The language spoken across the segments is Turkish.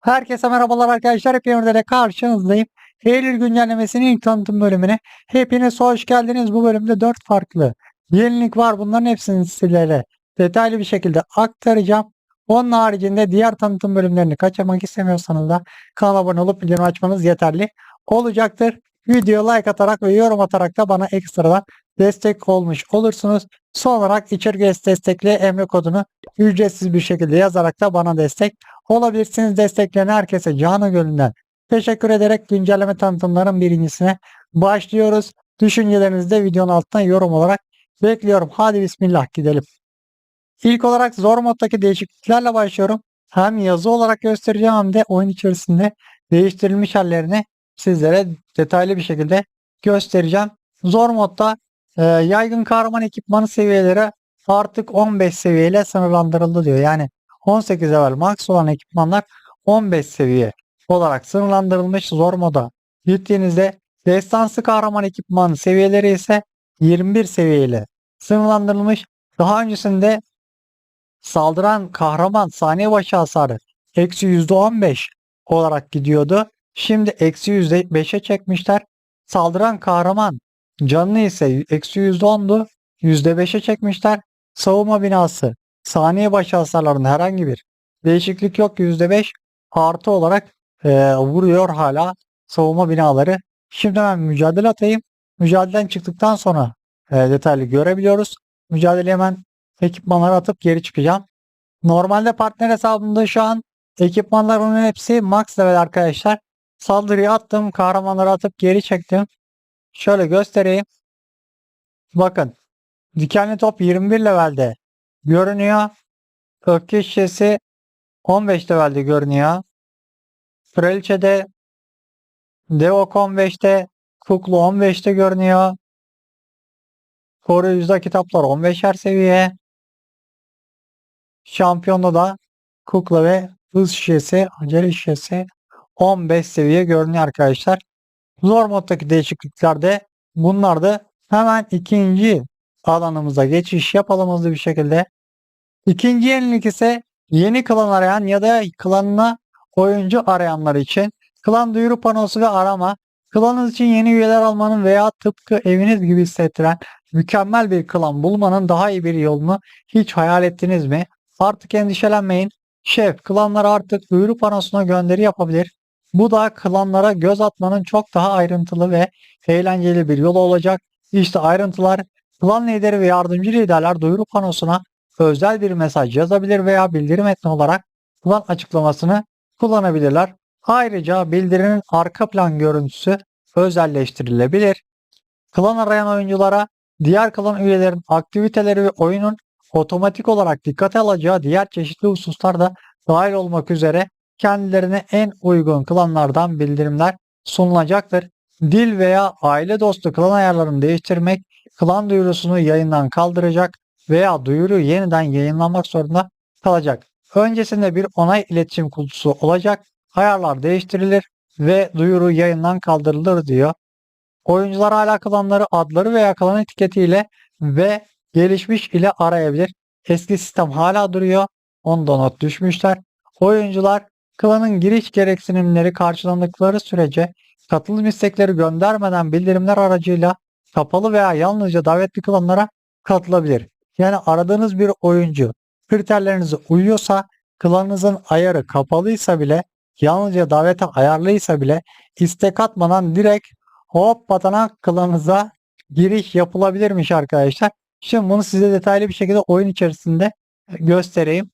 Herkese merhabalar arkadaşlar. Hepiniz de karşınızdayım. Eylül güncellemesinin ilk tanıtım bölümüne. Hepiniz hoş geldiniz. Bu bölümde 4 farklı yenilik var. Bunların hepsini sizlere detaylı bir şekilde aktaracağım. Onun haricinde diğer tanıtım bölümlerini kaçırmak istemiyorsanız da kanala abone olup bildirim açmanız yeterli olacaktır. Video like atarak ve yorum atarak da bana ekstradan destek olmuş olursunuz. Son olarak içerik destekli emre kodunu ücretsiz bir şekilde yazarak da bana destek olabilirsiniz. Destekleyen herkese canı gönülden teşekkür ederek güncelleme tanıtımların birincisine başlıyoruz. Düşüncelerinizi de videonun altına yorum olarak bekliyorum. Hadi bismillah gidelim. İlk olarak zor moddaki değişikliklerle başlıyorum. Hem yazı olarak göstereceğim hem de oyun içerisinde değiştirilmiş hallerini sizlere detaylı bir şekilde göstereceğim. Zor modda e, yaygın kahraman ekipmanı seviyeleri artık 15 seviyeyle sınırlandırıldı diyor. Yani 18 level max olan ekipmanlar 15 seviye olarak sınırlandırılmış zor moda gittiğinizde destansı kahraman ekipman seviyeleri ise 21 seviyeyle sınırlandırılmış. Daha öncesinde saldıran kahraman saniye başı hasarı eksi %15 olarak gidiyordu. Şimdi eksi %5'e çekmişler. Saldıran kahraman canlı ise eksi %10'du. %5'e çekmişler. Savunma binası saniye başı hasarlarında herhangi bir değişiklik yok. %5 artı olarak e, vuruyor hala savunma binaları. Şimdi ben mücadele atayım. Mücadeleden çıktıktan sonra e, detaylı görebiliyoruz. Mücadele hemen ekipmanları atıp geri çıkacağım. Normalde partner hesabımda şu an ekipmanların hepsi max level arkadaşlar. Saldırıyı attım. Kahramanları atıp geri çektim. Şöyle göstereyim. Bakın. Dikenli top 21 levelde görünüyor. Öfke şişesi 15 levelde görünüyor. Kraliçe'de Devok 15'te Kuklu 15'te görünüyor. Koruyucuda kitaplar 15'er seviye. Şampiyonda da kukla ve hız şişesi, acele şişesi 15 seviye görünüyor arkadaşlar. Zor moddaki değişikliklerde bunlar da hemen ikinci alanımıza geçiş yapalım hızlı bir şekilde. İkinci yenilik ise yeni klan arayan ya da klanına oyuncu arayanlar için klan duyuru panosu ve arama, klanınız için yeni üyeler almanın veya tıpkı eviniz gibi hissettiren mükemmel bir klan bulmanın daha iyi bir yolunu hiç hayal ettiniz mi? Artık endişelenmeyin. Şef klanlar artık duyuru panosuna gönderi yapabilir. Bu da klanlara göz atmanın çok daha ayrıntılı ve eğlenceli bir yol olacak. İşte ayrıntılar klan lideri ve yardımcı liderler duyuru panosuna özel bir mesaj yazabilir veya bildirim metni olarak klan açıklamasını kullanabilirler. Ayrıca bildirinin arka plan görüntüsü özelleştirilebilir. Klan arayan oyunculara diğer klan üyelerin aktiviteleri ve oyunun otomatik olarak dikkate alacağı diğer çeşitli hususlar da dahil olmak üzere kendilerine en uygun klanlardan bildirimler sunulacaktır. Dil veya aile dostu klan ayarlarını değiştirmek klan duyurusunu yayından kaldıracak veya duyuru yeniden yayınlanmak zorunda kalacak. Öncesinde bir onay iletişim kutusu olacak. Ayarlar değiştirilir ve duyuru yayından kaldırılır diyor. Oyuncular hala klanları adları veya klan etiketiyle ve gelişmiş ile arayabilir. Eski sistem hala duruyor. Onda not düşmüşler. Oyuncular klanın giriş gereksinimleri karşılandıkları sürece katılım istekleri göndermeden bildirimler aracıyla kapalı veya yalnızca davetli klanlara katılabilir. Yani aradığınız bir oyuncu kriterlerinize uyuyorsa klanınızın ayarı kapalıysa bile yalnızca davete ayarlıysa bile istek atmadan direkt hop batana klanınıza giriş yapılabilirmiş arkadaşlar. Şimdi bunu size detaylı bir şekilde oyun içerisinde göstereyim.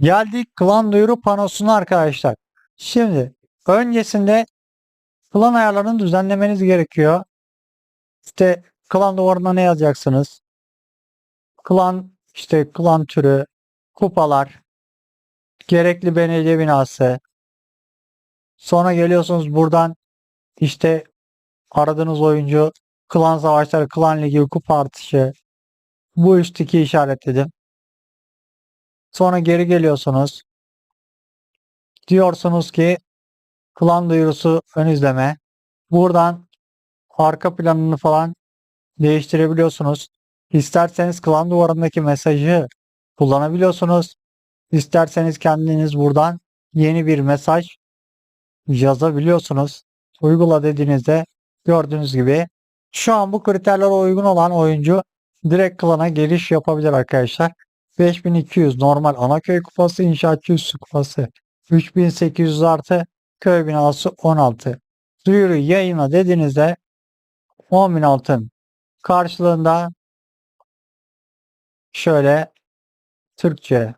Geldik klan duyuru panosuna arkadaşlar. Şimdi öncesinde klan ayarlarını düzenlemeniz gerekiyor. İşte klan duvarına ne yazacaksınız? Klan işte klan türü, kupalar, gerekli BNC binası. Sonra geliyorsunuz buradan işte aradığınız oyuncu klan savaşları, klan ligi, kupa artışı. Bu üstteki işaretledim. Sonra geri geliyorsunuz. Diyorsunuz ki klan duyurusu ön izleme. Buradan arka planını falan değiştirebiliyorsunuz. İsterseniz klan duvarındaki mesajı kullanabiliyorsunuz. İsterseniz kendiniz buradan yeni bir mesaj yazabiliyorsunuz. Uygula dediğinizde gördüğünüz gibi şu an bu kriterlere uygun olan oyuncu direkt klana giriş yapabilir arkadaşlar. 5200 normal anaköy kupası, inşaatçı üssü kupası 3800 artı köy binası 16. Duyuru yayına dediğinizde 10.000 altın karşılığında şöyle Türkçe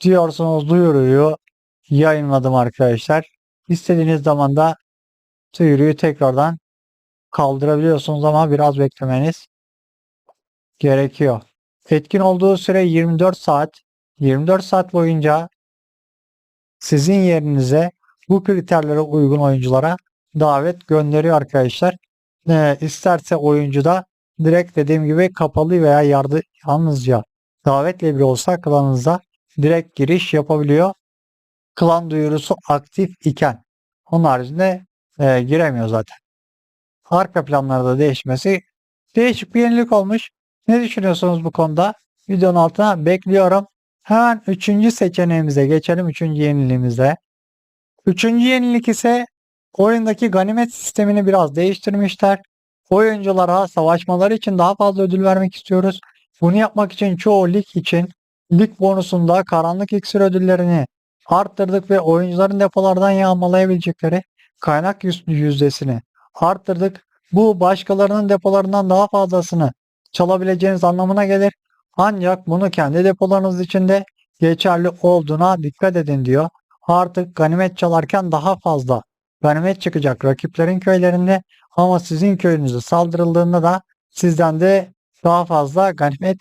diyorsunuz duyuruyu yayınladım arkadaşlar. İstediğiniz zaman da duyuruyu tekrardan kaldırabiliyorsunuz ama biraz beklemeniz gerekiyor. Etkin olduğu süre 24 saat. 24 saat boyunca sizin yerinize bu kriterlere uygun oyunculara davet gönderiyor arkadaşlar. Ee, isterse oyuncu da direkt dediğim gibi kapalı veya yardı, yalnızca davetle bile olsa klanınıza direkt giriş yapabiliyor. Klan duyurusu aktif iken. Onun haricinde e, giremiyor zaten. Arka planlarda değişmesi değişik bir yenilik olmuş. Ne düşünüyorsunuz bu konuda? Videonun altına bekliyorum. Hemen üçüncü seçeneğimize geçelim. Üçüncü yeniliğimize. Üçüncü yenilik ise oyundaki ganimet sistemini biraz değiştirmişler. Oyunculara savaşmaları için daha fazla ödül vermek istiyoruz. Bunu yapmak için çoğu lig için lig bonusunda karanlık iksir ödüllerini arttırdık ve oyuncuların depolardan yağmalayabilecekleri kaynak yüz- yüzdesini arttırdık. Bu başkalarının depolarından daha fazlasını çalabileceğiniz anlamına gelir. Ancak bunu kendi depolarınız içinde geçerli olduğuna dikkat edin diyor. Artık ganimet çalarken daha fazla ganimet çıkacak rakiplerin köylerinde ama sizin köyünüze saldırıldığında da sizden de daha fazla ganimet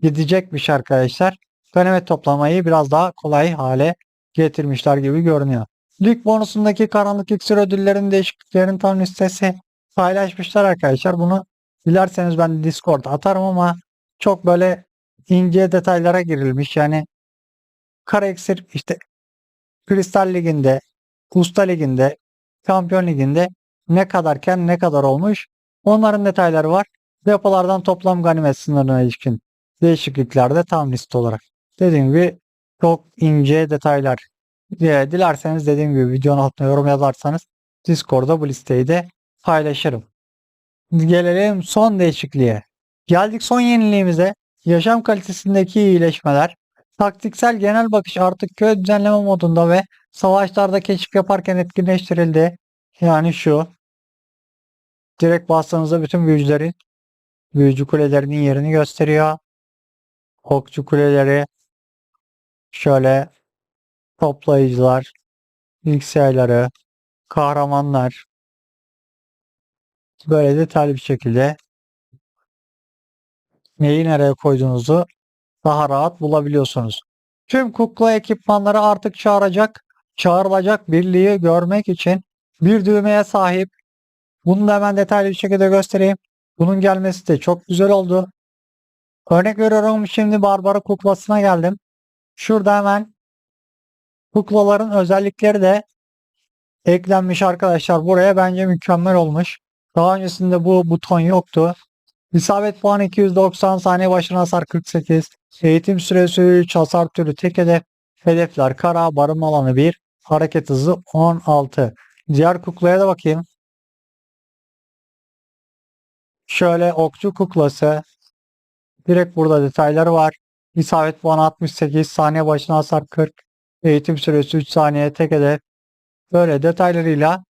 gidecekmiş arkadaşlar. Ganimet toplamayı biraz daha kolay hale getirmişler gibi görünüyor. Lig bonusundaki karanlık iksir ödüllerinin değişikliklerin tam listesi paylaşmışlar arkadaşlar. Bunu dilerseniz ben Discord atarım ama çok böyle ince detaylara girilmiş. Yani kara işte Kristal Ligi'nde, Usta Ligi'nde, Şampiyon Ligi'nde ne kadarken ne kadar olmuş. Onların detayları var. Depolardan toplam ganimet sınırına ilişkin değişiklikler de tam liste olarak. Dediğim gibi çok ince detaylar. Diye Dilerseniz dediğim gibi videonun altına yorum yazarsanız Discord'da bu listeyi de paylaşırım. Gelelim son değişikliğe. Geldik son yeniliğimize. Yaşam kalitesindeki iyileşmeler. Taktiksel genel bakış artık köy düzenleme modunda ve savaşlarda keşif yaparken etkinleştirildi. Yani şu. Direkt bastığınızda bütün büyücülerin büyücü kulelerinin yerini gösteriyor. Okçu kuleleri şöyle toplayıcılar, bilgisayarları, kahramanlar böyle detaylı bir şekilde neyi nereye koyduğunuzu daha rahat bulabiliyorsunuz. Tüm kukla ekipmanları artık çağıracak, çağrılacak birliği görmek için bir düğmeye sahip. Bunu da hemen detaylı bir şekilde göstereyim. Bunun gelmesi de çok güzel oldu. Örnek veriyorum şimdi Barbara kuklasına geldim. Şurada hemen kuklaların özellikleri de eklenmiş arkadaşlar. Buraya bence mükemmel olmuş. Daha öncesinde bu buton yoktu. İsabet puanı 290 saniye başına hasar 48. Eğitim süresi 3 hasar türü tek hedef. Hedefler kara barınma alanı 1. Hareket hızı 16. Diğer kuklaya da bakayım. Şöyle okçu kuklası. Direkt burada detayları var. İsabet puanı 68 saniye başına hasar 40. Eğitim süresi 3 saniye tek hedef. Böyle detaylarıyla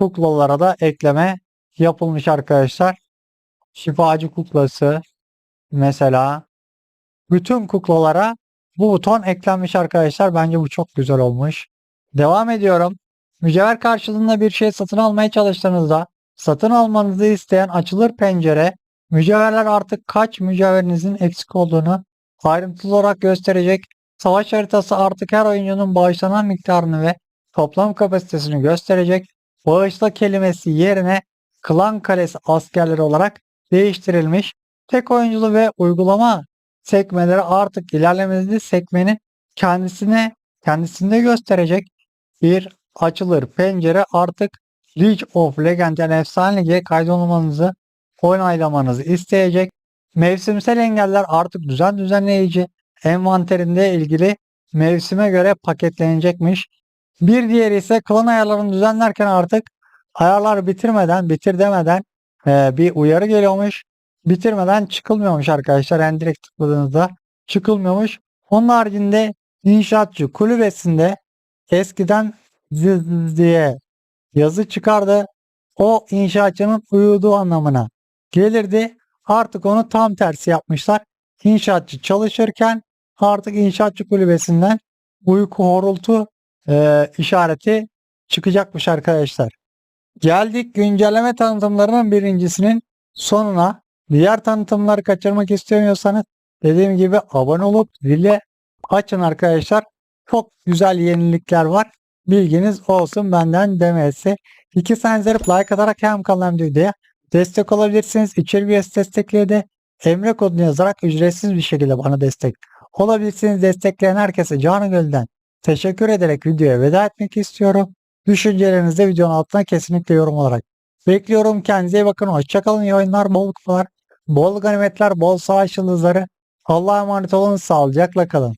kuklalara da ekleme yapılmış arkadaşlar. Şifacı kuklası mesela bütün kuklalara bu buton eklenmiş arkadaşlar. Bence bu çok güzel olmuş. Devam ediyorum. Mücevher karşılığında bir şey satın almaya çalıştığınızda satın almanızı isteyen açılır pencere mücevherler artık kaç mücevherinizin eksik olduğunu ayrıntılı olarak gösterecek. Savaş haritası artık her oyuncunun bağışlanan miktarını ve toplam kapasitesini gösterecek. Bağışla kelimesi yerine klan kalesi askerleri olarak değiştirilmiş. Tek oyunculu ve uygulama sekmeleri artık ilerlemede sekmenin kendisine kendisinde gösterecek bir açılır pencere artık League of Legends yani efsane lige kaydolmanızı onaylamanızı isteyecek. Mevsimsel engeller artık düzen düzenleyici envanterinde ilgili mevsime göre paketlenecekmiş. Bir diğeri ise klan ayarlarını düzenlerken artık ayarlar bitirmeden, bitir demeden e, bir uyarı geliyormuş. Bitirmeden çıkılmıyormuş arkadaşlar. Yani direkt tıkladığınızda çıkılmıyormuş. Onun haricinde inşaatçı kulübesinde eskiden zız diye yazı çıkardı. O inşaatçının uyuduğu anlamına gelirdi. Artık onu tam tersi yapmışlar. İnşaatçı çalışırken artık inşaatçı kulübesinden uyku horultu e, işareti çıkacakmış arkadaşlar. Geldik güncelleme tanıtımlarının birincisinin sonuna. Diğer tanıtımları kaçırmak istemiyorsanız dediğim gibi abone olup zili açın arkadaşlar. Çok güzel yenilikler var. Bilginiz olsun benden demesi. İki senzerip like atarak hem kanal hem de videoya destek olabilirsiniz. İçeri üyesi destekliğe de Emre kodunu yazarak ücretsiz bir şekilde bana destek olabilirsiniz. Destekleyen herkese canı gölden teşekkür ederek videoya veda etmek istiyorum. Düşüncelerinizi de videonun altına kesinlikle yorum olarak bekliyorum. Kendinize iyi bakın. Hoşçakalın. İyi oyunlar, bol kupalar, bol ganimetler, bol savaş yıldızları. Allah'a emanet olun. Sağlıcakla kalın.